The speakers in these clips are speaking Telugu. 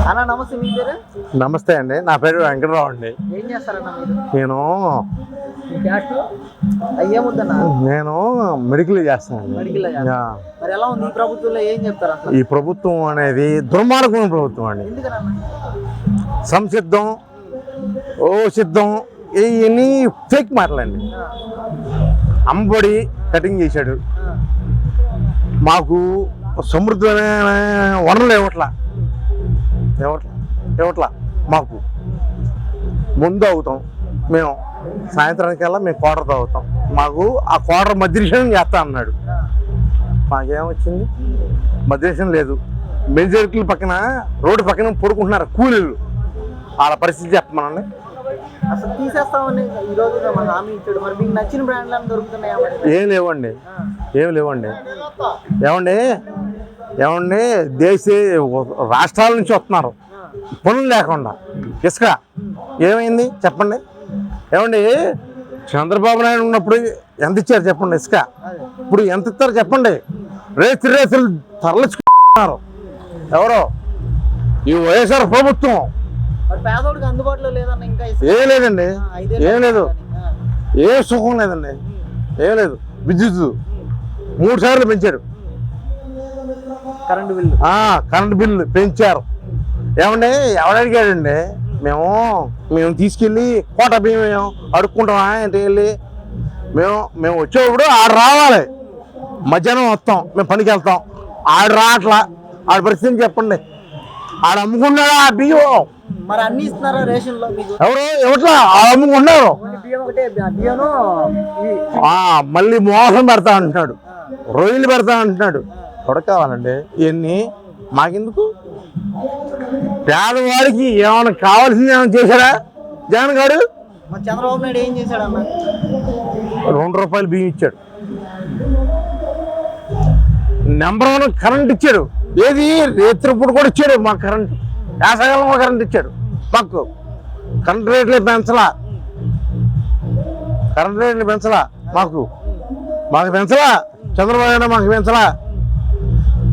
అన్న నమస్తే మీ పేరు? నమస్తే అండి. నా పేరు వెంకటరావు అండి. ఏం చేస్తారన్న మీరు? నేను అయ్యేముద్దన్న నేను మెడికల్ చేస్తానండి. Medical yeah. మరి ఎలా ఉంది ఈ ప్రభుత్వంలో? ఏం చెప్తారు అసలు ఈ ప్రభుత్వం అనేది దుర్మార్గమైన ప్రభుత్వం అండి. సంసిద్ధం ఓ సిద్ధం ఇవన్నీ ఫేక్ మాటలండి. అమ్మబడి కటింగ్ చేశాడు. మాకు సమృద్ధమైన వనరులు ఇవ్వట్లా. ఇవ్వట్లా ఇవ్వట్లా మాకు ముందు అవుతాం. మేము సాయంత్రానికల్లా మేము క్వార్టర్ తాగుతాం. మాకు ఆ క్వార్టర్ మధ్యనిషేధం చేస్తా అన్నాడు. మాకేమొచ్చింది మధ్యనిషేధం లేదు. మెజారిటీల పక్కన రోడ్డు పక్కన పడుకుంటున్నారు కూలీలు. వాళ్ళ పరిస్థితి చెప్పమనండి అసలు తీసేస్తామని ఈ రోజు మన హామీ ఇచ్చాడు. మరి మీకు నచ్చిన బ్రాండ్లు అని దొరుకుతున్నాయా మరి? ఏం లేవండి. ఏం లేవండి. ఏమండి? ఏమండి దేశ రాష్ట్రాల నుంచి వస్తున్నారు. పనులు లేకుండా. ఇసుక. ఏమైంది? చెప్పండి. ఏమండి చంద్రబాబు నాయుడు ఉన్నప్పుడు ఎంత ఇచ్చారు చెప్పండి ఇసుక? ఇప్పుడు ఎంత ఇస్తారు చెప్పండి. రేతులు రేతులు తరలించుకున్నారు ఎవరో? ఈ వైఎస్ఆర్ ప్రభుత్వం. ఏం లేదండి. ఏం లేదు. ఏ సుఖం లేదండి. ఏం లేదు. విద్యుత్ మూడు సార్లు పెంచారు. Current bill. కరెంట్ బిల్లు పెంచారు. ఏమండి ఎవడు అడిగాడండి? మేము మేము తీసుకెళ్ళి కోట బియ్యం అడుక్కుంటామా ఏంటి వెళ్ళి? మేము మేము వచ్చేటప్పుడు ఆడు రావాలి. మధ్యాహ్నం వస్తాం మేము పనికి వెళ్తాం. ఆడు రావట్లా ఆడి పరిస్థితి చెప్పండి? ఆడు అమ్ముకున్నాడు ఆ బియ్యం? మరి అన్ని ఇస్తున్నారా రేషన్లో ఎవరు? ఎవట్లా? అమ్ముకున్నారు. మళ్ళీ మోసం పెడతా అంటున్నాడు. రొయ్యలు పెడతా అంటున్నాడు. ఎవరికి కావాలండి ఇవన్నీ మాకెందుకు? పేదవాడికి ఏమైనా కావాల్సింది ఏమైనా చేశాడా? జగన్ గారు? చంద్రబాబు నాయుడు ఏం చేశాడన్న రెండు రూపాయలు బియ్యం ఇచ్చాడు. నెంబర్ వన్ కరెంట్ ఇచ్చాడు. ఏది? రేత్రిపూట కూడా ఇచ్చాడు మాకు కరెంట్. వేసవికాలంలో కరెంట్ ఇచ్చాడు. మాకు కరెంట్ రేట్లు పెంచలా. కరెంట్ రేట్లు పెంచలా మాకు. మాకు పెంచలా. చంద్రబాబు నాయుడు మాకు పెంచలా.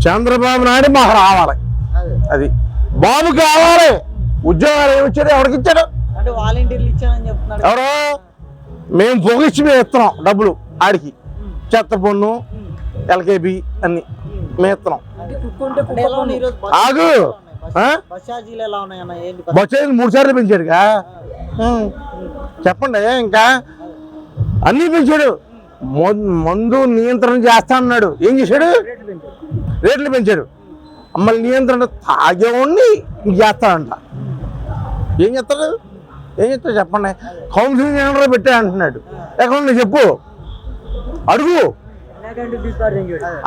చంద్రబాబు నాయుడు మాకు రావాలి. అదే. బాబు కావాలి. ఉద్యోగాలు ఏమి ఇచ్చాడు? ఎవరికి ఇచ్చాడు? ఎవరో? మేము పొగిచ్చి మేము ఇస్తున్నాం డబ్బులు ఆడికి. చెత్త పన్ను ఎల్కేబి అన్ని మేము ఇస్తున్నాం. ఆగు. ఆ? బస్ ఛార్జీలు ఎలా ఉన్నాయన్న ఏంటి బొచ్చేది మూడు సార్లు పెంచాడుగా. చెప్పండి ఇంకా? అన్నీ పెంచాడు. మందు నియంత్రణ చేస్తా అన్నాడు. ఏం చేశాడు? రేట్లు పెంచాడు మళ్ళీ నియంత్రణ తాగేవాడిని ఉండి చేస్తాడంట. ఏం చేస్తాడు? ఏం చేస్తాడు చెప్పండి. కౌన్సిలింగ్ సెంటర్ పెట్టా అంటున్నాడు. ఎక్కడ చెప్పు. అడుగు.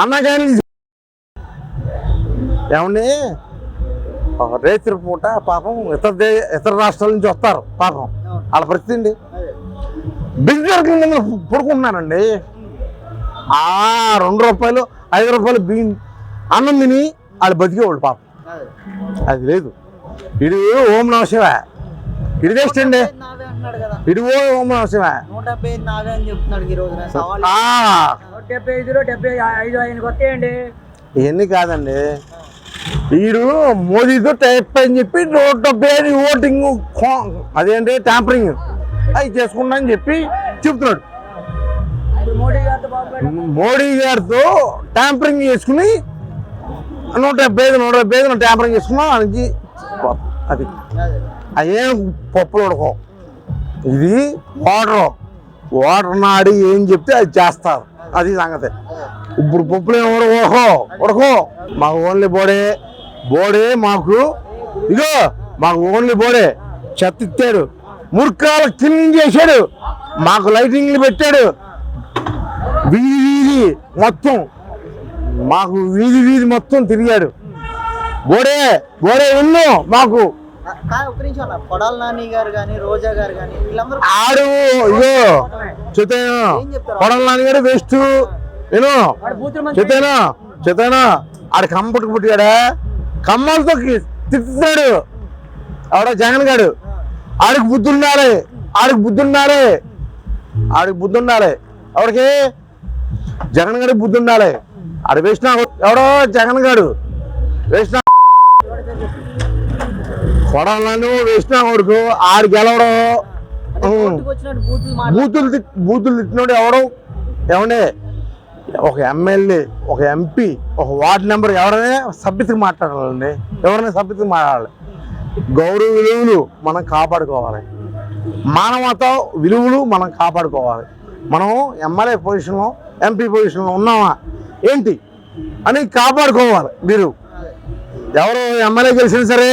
అన్నా కానీ ఏమండి? ఒక రేత్రి పూట పాపం ఇతర దే ఇతర రాష్ట్రాల నుంచి వస్తారు పాపం. వాళ్ళ పరిస్థితి అండి బిజినెస్ కింద పురుకుంటున్నానండి ఆ రెండు రూపాయలు ఐదు రూపాయలు బియ్యం అన్నం తిని వాళ్ళు బతికేవాళ్ళు పాపం. అదే లేదు. ఇది ఓం నమశివ ఇది వేస్ట్ అండి ఇది ఓ ఓం నమశివ నూట డెబ్బై ఐదు నావే అని చెప్తున్నాడు ఈ రోజున. సవాల్ ఆ, నూట డెబ్బై ఐదులో డెబ్బై ఐదు ఆయనకి వస్తాయండి ఇవన్నీ కాదండి. వీడు మోదీతో టైప్ అని చెప్పి నూట డెబ్బై ఐదు ఓటింగ్ అదేంటి? ట్యాంపరింగ్. అవి చేసుకున్నా అని చెప్పి చెప్తున్నాడు. మోడీ గారితో ట్యాంపరింగ్ చేసుకుని నూట డెబ్బై ఐదు నూట డెబ్బై ఐదు చేసుకున్నాం దానికి అది అదేం. పప్పులు ఉడకో ఇది వాటర్ వాటర్ నాడి ఏం చెప్తే అది చేస్తారు. అది సంగతి. ఇప్పుడు పప్పులు ఏమో ఉడకో ఉడకో మాకు ఓన్లీ బోడే. బోడే మాకు ఇగో మాకు ఓన్లీ బోడే. చెత్త ఇచ్చాడు. మురికాలు క్లీన్ చేశాడు. మాకు లైటింగ్లు పెట్టాడు. వీధి వీధి మొత్తం. మాకు వీధి వీధి మొత్తం తిరిగాడు. బోడే బోడే ఎన్నో మాకు. కొడాల నాని గారు కానీ రోజా గారు కానీ వీళ్ళందరూ ఆడు చెతేనా? కొడల నాన్నగారు వేస్ట్. నేను చెతేనా చెతేనా ఆడు కంపట్టుకు పుట్టాడా కమ్మలతో కి- తిట్టుతున్నాడు ఆవిడ జగన్ గాడు. ఆడికి బుద్ధి ఉండాలి ఆడికి బుద్ధి ఉండాలి ఆడికి బుద్ధి ఉండాలి ఎవరికి జగన్ గారికి బుద్ధి ఉండాలి ఆడు వేసిన ఎవడో జగన్ గాడు. వేసిన కొడాలను వేసిన కొడుకు ఆడు గెలవడం. బూతులు బూతులు తిట్- బూతులు తిట్టినోడు ఎవడు? ఏమండే? ఒక ఎమ్మెల్యే ఒక ఎంపీ ఒక వార్డు నెంబర్ ఎవరైనా సభ్యతకి మాట్లాడాలండి. ఎవరైనా సభ్యతకి మాట్లాడాలి. గౌరవ విలువలు మనం కాపాడుకోవాలి. మానవత విలువలు మనం కాపాడుకోవాలి. మనం ఎమ్మెల్యే పొజిషన్లో ఎంపీ పొజిషన్లో ఉన్నామా? ఏంటి? అని కాపాడుకోవాలి మీరు. ఎవరు ఎమ్మెల్యే గెలిచినా సరే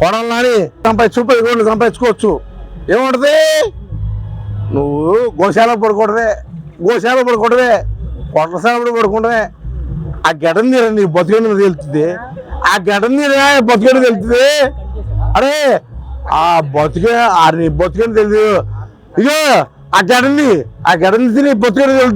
కొడాలని సంపాదించు పది కోట్లు సంపాదించుకోవచ్చు. ఏముంటది? నువ్వు గోశాల పడుకోవడమే గోశాల పడుకోవడమే కొట్టశాల పడుకోవడమే. ఆ గడ్డ నీర నీ బతుకని తెలుస్తుంది? ఆ గడ్డ నీర బతుకని తెలుస్తుంది? అరే ఆ బతికే ఆ నీ బతుకని తెలియదు ఇగో ఆ గడ్డని ఆ గడ్డని తిని బతుకని తెలుస్తుంది